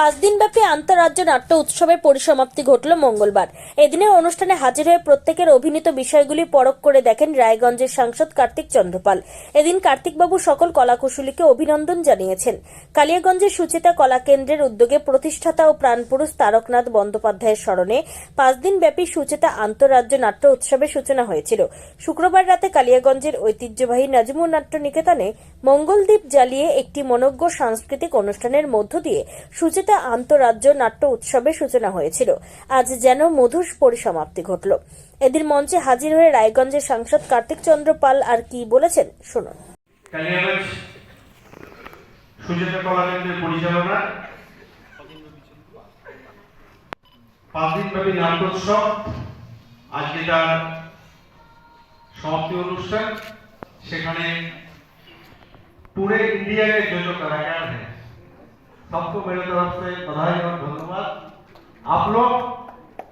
পাঁচ দিনব্যাপী আন্তঃরাজ্য নাট্য উৎসবের পরিসমাপ্তি ঘটল মঙ্গলবার। এদিনের অনুষ্ঠানে হাজির হয়ে প্রত্যেকের অভিনীত বিষয়গুলি পরখ করে দেখেন রায়গঞ্জের সাংসদ কার্তিক চন্দ্রপাল। এদিন কার্তিকবাবু সকল কলাকুশলীকে অভিনন্দন জানিয়েছেন। কালিয়াগঞ্জের সুচেতা কলা কেন্দ্রের উদ্যোগে প্রতিষ্ঠাতা ও প্রাণপুরুষ তারকনাথ বন্দ্যোপাধ্যায়ের স্মরণে পাঁচ দিনব্যাপী সুচেতা আন্তঃরাজ্য নাট্য উৎসবের সূচনা হয়েছিল। শুক্রবার রাতে কালিয়াগঞ্জের ঐতিহ্যবাহী নাজমুর নাট্য নিকেতনে মঙ্গলদ্বীপ জ্বালিয়ে একটি মনজ্ঞ সাংস্কৃতিক অনুষ্ঠানের মধ্য দিয়ে সুচেতা আন্তঃরাজ্য নাট্য উৎসবের সূচনা হয়েছিল আজ যেন মধুর পরিসমাপ্তি ঘটল এদিন মঞ্চে হাজির হয়ে রায়গঞ্জের সাংসদ কার্তিক চন্দ্র পাল আর কি বলেছেন শুনুন কালিয়াগঞ্জ সুচেতা কলা কেন্দ্রের পরিচালনা পাঁচ দিনব্যাপী নাট্যোৎসব আজকে তার সমাপ্তি অনুষ্ঠান সেখানে पूरे इंडिया के जो जो कलाकार हैं सबको मेरे तरफ से बधाई और धन्यवाद आप लोग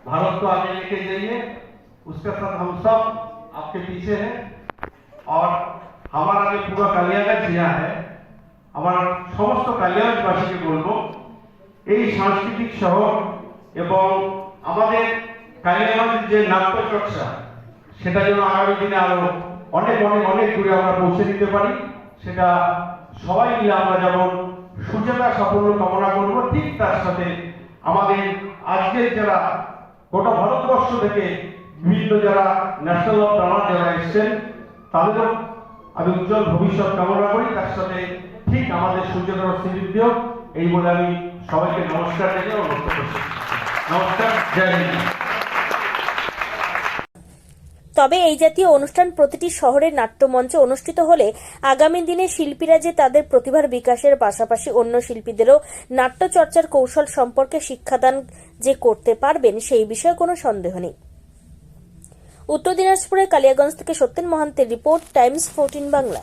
भारत को आगे लेके जाइए उसके साथ हम सब आपके पीछे हैं और हमारा जो पूरा কালিয়াগঞ্জ यहाँ है আমার সমস্ত কালিয়াগঞ্জবাসীকে বলবো এই সাংস্কৃতিক শহর এবং আমাদের কালিয়াগঞ্জ যে নাট্য চর্চা সেটা যেন আগামী দিনে আরো অনেক অনেক অনেক দূরে আমরা পৌঁছে দিতে পারি সেটা সবাই মিলে আমরা যেমন সুচেতা সাফল্য কামনা করব। ঠিক তার সাথে আমাদের আজকের যারা গোটা ভারতবর্ষ থেকে বিভিন্ন যারা ন্যাশনাল অফ ড্রামা যারা এসছেন, তাদেরও আমি উজ্জ্বল ভবিষ্যৎ কামনা করি। তার সাথে ঠিক আমাদের সূর্যধর শ্রীবৃদ্ধিও এই বলে আমি সবাইকে নমস্কার ডেকে অনুরোধ করছি। নমস্কার, জয় হিন্দ। তবে এই জাতীয় অনুষ্ঠান প্রতিটি শহরের নাট্যমঞ্চে অনুষ্ঠিত হলে আগামী দিনে শিল্পীরা যে তাদের প্রতিভার বিকাশের পাশাপাশি অন্য শিল্পীদেরও নাট্যচর্চার কৌশল সম্পর্কে শিক্ষাদান যে করতে পারবেন সেই বিষয়ে কোনো সন্দেহ নেই। উত্তর দিনাজপুরের কালিয়াগঞ্জ থেকে Satyen মহান্তের report, Times fourteen Bangla.